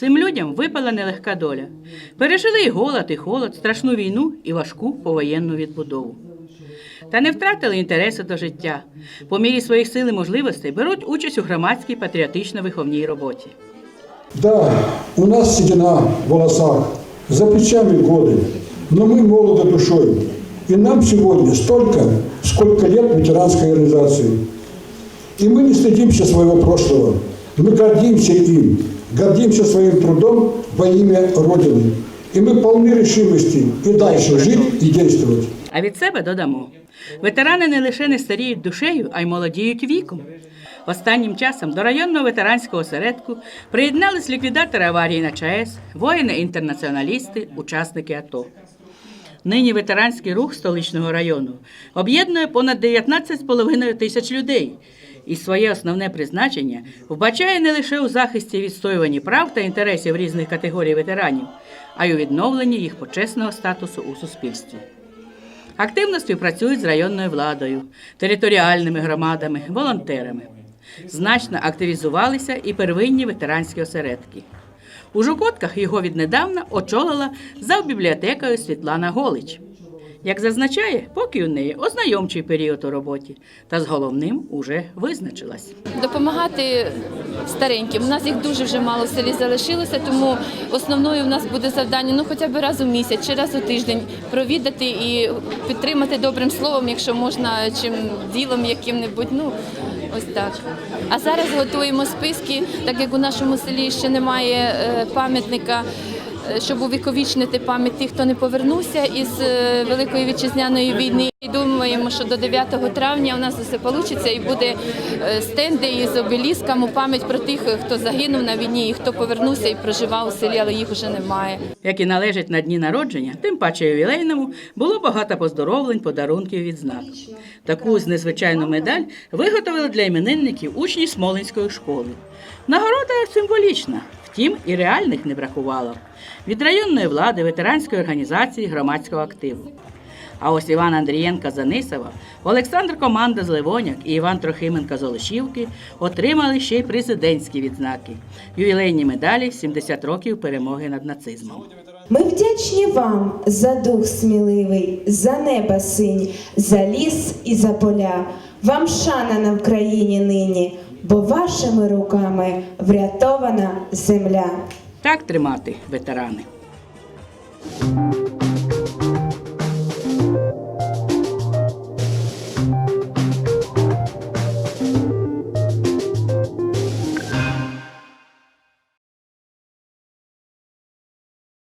людям випала нелегка доля. Пережили і голод, і холод, страшну війну і важку повоєнну відбудову. Та не втратили інтересу до життя. По мірі своїх сил і можливостей беруть участь у громадській патріотично-виховній роботі. Да, у нас седина в волосах, за плечами годы, но мы молоды душой. И нам сегодня столько, сколько лет ветеранской организации. И мы не стыдимся своего прошлого. Мы гордимся им, гордимся своим трудом во имя Родины. И мы полны решимости и дальше жить и действовать. А від себе додамо. Ветерани не лише не старіють душею, а й молодіють віком. Останнім часом до районного ветеранського осередку приєднались ліквідатори аварії на ЧАЕС, воїни-інтернаціоналісти, учасники АТО. Нині ветеранський рух столичного району об'єднує понад 19,5 тисяч людей і своє основне призначення вбачає не лише у захисті відстоюванні прав та інтересів різних категорій ветеранів, а й у відновленні їх почесного статусу у суспільстві. Активно співпрацюють з районною владою, територіальними громадами, волонтерами. Значно активізувалися і первинні ветеранські осередки. У Жукотках його віднедавна очолила завбібліотекою Світлана Голич. Як зазначає, поки у неї ознайомчий період у роботі, та з головним уже визначилась. допомагати стареньким. У нас їх дуже вже мало в селі залишилося, тому основною в нас буде завдання ну хоча б раз у місяць чи раз у тиждень провідати і підтримати добрим словом, якщо можна, чим ділом яким-небудь. Ну ось так. А зараз готуємо списки, так як у нашому селі ще немає е, пам'ятника. Щоб увіковічнити пам'ять тих, хто не повернувся із е, Великої вітчизняної війни. І думаємо, що до 9 травня у нас все вийде і буде е, стенди із обеліском у пам'ять про тих, хто загинув на війні і хто повернувся і проживав у селі, але їх вже немає. Як і належить на дні народження, тим паче ювілейному, було багато поздоровлень, подарунків відзнак. Таку з незвичайну медаль виготовили для іменинників учні Смолинської школи. Нагорода символічна, втім і реальних не бракувало. Від районної влади, ветеранської організації, громадського активу. А ось Іван Андрієнка Занисова, Олександр Команда з Ливоняк і Іван Трохименко з Олешівки отримали ще й президентські відзнаки, ювілейні медалі 70 років перемоги над нацизмом. Ми вдячні вам за дух сміливий, за небо синь, за ліс і за поля. Вам шана на Вкраїні нині, бо вашими руками врятована земля. Так тримати, ветерани.